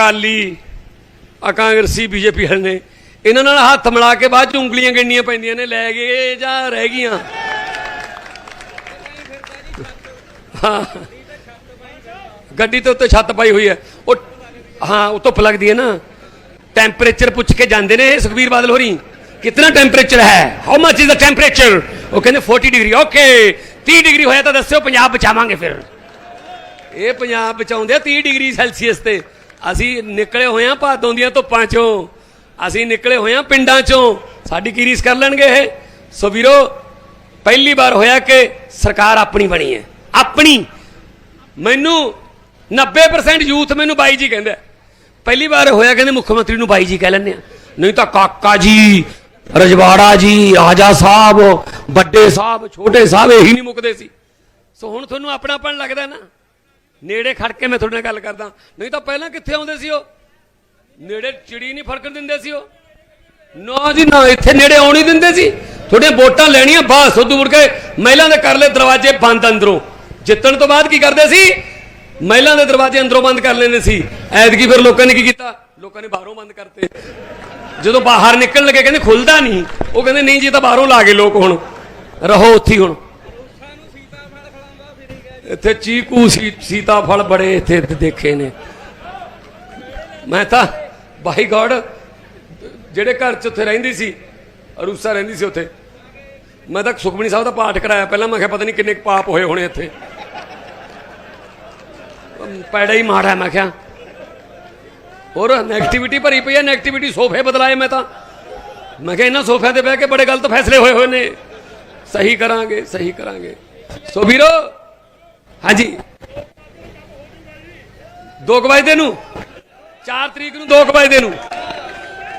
ਅਕਾਲੀ, ਆ ਕਾਂਗਰਸੀ, ਬੀਜੇਪੀ ਵਾਲੇ ਨੇ। ਇਹਨਾਂ ਨਾਲ ਹੱਥ ਮਿਲਾ ਕੇ ਬਾਅਦ ਚ ਉਂਗਲੀਆਂ ਗਿਣਨੀਆਂ ਪੈਂਦੀਆਂ ਨੇ, ਲੈ ਗਏ ਜਾਂ ਰਹਿ ਗਈਆਂ। ਹਾਂ। ਗੱਡੀ ਤੇ ਉੱਤੇ ਛੱਤ ਪਾਈ ਹੋਈ ਹੈ। ਉਹ, ਹਾਂ, ਉਹ ਧੁੱਪ ਲੱਗਦੀ ਹੈ ਨਾ। ਟੈਂਪਰੇਚਰ ਪੁੱਛ ਕੇ ਜਾਂਦੇ ਨੇ ਸੁਖਬੀਰ ਬਾਦਲ ਹੋਰੀ। ਕਿੰਨਾ ਟੈਂਪਰੇਚਰ ਹੈ? How much is the temperature ਉਹ ਕਹਿੰਦੇ 40 ਡਿਗਰੀ ਓਕੇ 30 ਡਿਗਰੀ ਹੋਇਆ ਤਾਂ ਦੱਸਿਓ, ਪੰਜਾਬ ਬਚਾਵਾਂਗੇ ਫਿਰ। ਇਹ ਪੰਜਾਬ ਬਚਾਉਂਦੇ ਆ 30 ਡਿਗਰੀ ਸੈਲਸੀਅਸ ਤੇ। ਅਸੀਂ ਨਿਕਲੇ ਹੋਏ ਆ ਭਾਦੋਂ ਦੀਆਂ ਧੁੱਪਾਂ ਚੋਂ। ਅਸੀਂ ਨਿਕਲੇ ਹੋਏ ਆ ਪਿੰਡਾਂ ਚੋਂ। ਸਾਡੀ ਕੀ ਰੀਸ ਕਰ ਲੈਣਗੇ ਇਹ? ਸੋ ਵੀਰੋ, ਪਹਿਲੀ ਵਾਰ ਹੋਇਆ ਕਿ ਸਰਕਾਰ ਆਪਣੀ ਬਣੀ ਹੈ। ਆਪਣੀ। ਮੈਨੂੰ 90% ਯੂਥ ਮੈਨੂੰ ਬਾਈ ਜੀ ਕਹਿੰਦਾ। ਪਹਿਲੀ ਵਾਰ ਹੋਇਆ ਕਹਿੰਦੇ ਮੁੱਖ ਮੰਤਰੀ ਨੂੰ ਬਾਈ ਜੀ ਕਹਿ ਲੈਂਦੇ ਆ। ਨਹੀਂ ਤਾਂ ਕਾਕਾ ਜੀ, ਰਜਵਾੜਾ ਜੀ, ਆਜਾ ਸਾਹਿਬ, ਵੱਡੇ ਸਾਹਿਬ, ਛੋਟੇ ਸਾਹਿਬ ਇਹੀ ਨਹੀਂ ਮੁੱਕਦੇ ਸੀ। ਸੋ ਹੁਣ ਤੁਹਾਨੂੰ ਆਪਣਾਪਣ ਲੱਗਦਾ ਨਾ। ਨੇੜੇ ਖੜ ਕੇ ਮੈਂ ਤੁਹਾਡੇ ਨਾਲ ਗੱਲ ਕਰਦਾ। ਨਹੀਂ ਤਾਂ ਪਹਿਲਾਂ ਕਿੱਥੇ ਆਉਂਦੇ ਸੀ ਉਹ? ਨੇੜੇ ਚਿੜੀ ਨਹੀਂ ਫੜਕਣ ਦਿੰਦੇ ਸੀ ਉਹ। ਨਾ ਜੀ, ਨਾ ਇੱਥੇ ਨੇੜੇ ਆਉਣ ਦਿੰਦੇ ਸੀ। ਤੁਹਾਡੀਆਂ ਵੋਟਾਂ ਲੈਣੀਆਂ ਬਸ ਉਦੋਂ ਮੁੜ ਕੇ ਮਹਿਲਾਂ ਦੇ ਕਰ ਲਏ ਦਰਵਾਜ਼ੇ ਬੰਦ ਅੰਦਰੋਂ। ਜਿੱਤਣ ਤੋਂ ਬਾਅਦ ਕੀ ਕਰਦੇ ਸੀ? ਮਹਿਲਾਂ ਦੇ ਦਰਵਾਜ਼ੇ ਅੰਦਰੋਂ ਬੰਦ ਕਰ ਲੈਂਦੇ ਸੀ। ਐਤਕੀ ਫਿਰ ਲੋਕਾਂ ਨੇ ਕੀ ਕੀਤਾ? ਲੋਕਾਂ ਨੇ ਬਾਹਰੋਂ ਬੰਦ ਕਰਤੇ। ਜਦੋਂ ਬਾਹਰ ਨਿਕਲਣ ਲੱਗੇ, ਕਹਿੰਦੇ ਖੁੱਲਦਾ ਨਹੀਂ। ਉਹ ਕਹਿੰਦੇ, ਨਹੀਂ ਜੀ ਤਾਂ ਬਾਹਰੋਂ ਲਾ ਗਏ ਲੋਕ ਹੁਣ। ਰਹੋ ਉੱਥੇ ਹੀ ਹੁਣ। ਇੱਥੇ ਚੀਕੂ ਸੀ ਸੀਤਾਫਲ ਬੜੇ ਇੱਥੇ ਦੇਖੇ ਨੇ। ਮੈਂ ਤਾਂ ਬਾਈ ਗੋਡ ਜਿਹੜੇ ਘਰ ਚ ਉੱਥੇ ਰਹਿੰਦੀ ਸੀ ਅਰੂਸਾ ਰਹਿੰਦੀ ਸੀ ਉੱਥੇ ਮੈਂ ਤਾਂ ਸੁਖਮਨੀ ਸਾਹਿਬ ਦਾ ਪਾਠ ਕਰਾਇਆ ਪਹਿਲਾਂ ਮੈਂ ਕਿਹਾ ਪਤਾ ਨਹੀਂ ਕਿੰਨੇ ਪਾਪ ਹੋਏ ਹੋਣੇ ਇੱਥੇ। ਅਮ, ਪੈੜਾ ਹੀ ਮਾੜਾ ਮੈਂ ਕਿਹਾ। ਹੋਰ ਨੈਗੇਟਿਵਿਟੀ ਭਰੀ ਪਈ ਹੈ ਨੈਗੇਟਿਵਿਟੀ ਸੋਫੇ ਬਦਲਾਏ ਮੈਂ ਤਾਂ। ਮੈਂ ਕਿਹਾ ਇਹਨਾਂ ਸੋਫਿਆਂ ਤੇ ਬਹਿ ਕੇ ਬੜੇ ਗਲਤ ਫੈਸਲੇ ਹੋਏ ਹੋਏ ਨੇ। ਸਹੀ ਕਰਾਂਗੇ ਸਹੀ ਕਰਾਂਗੇ। ਸੋ ਵੀਰੋ ਹਾਂਜੀ। ਦੋ ਕੁ ਵਜੇ ਨੂੰ 4 ਤਰੀਕ ਨੂੰ ਦੋ ਕੁ ਵਜੇ ਨੂੰ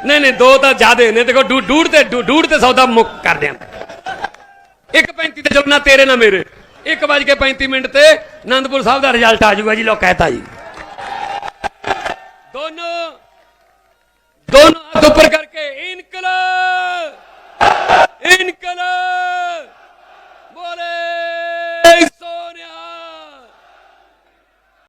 ਨਹੀਂ ਨਹੀਂ, ਦੋ ਤਾਂ ਜ਼ਿਆਦੇ ਨੇ ਦੇਖੋ ਡੂ- ਡੂਢ ਤੇ ਡੂ- ਤੇ ਸੌਦਾ ਮੁੱਕ ਕਰ ਦਿਆਂ। 1.35 ਤੇ ਚਲੋ ਨਾ ਤੇਰੇ ਨਾ ਮੇਰੇ। 1:35 ਮਿੰਟ ਤੇ ਆਨੰਦਪੁਰ ਸਾਹਿਬ ਦਾ ਰਿਜ਼ਲਟ ਆ ਜਾਊਗਾ ਜੀ ਲੋ ਕਹਿਤਾ ਜੀ। ਦੋਨੋਂ ਦੋਨੋਂ ਹੱਥ ਉੱਪਰ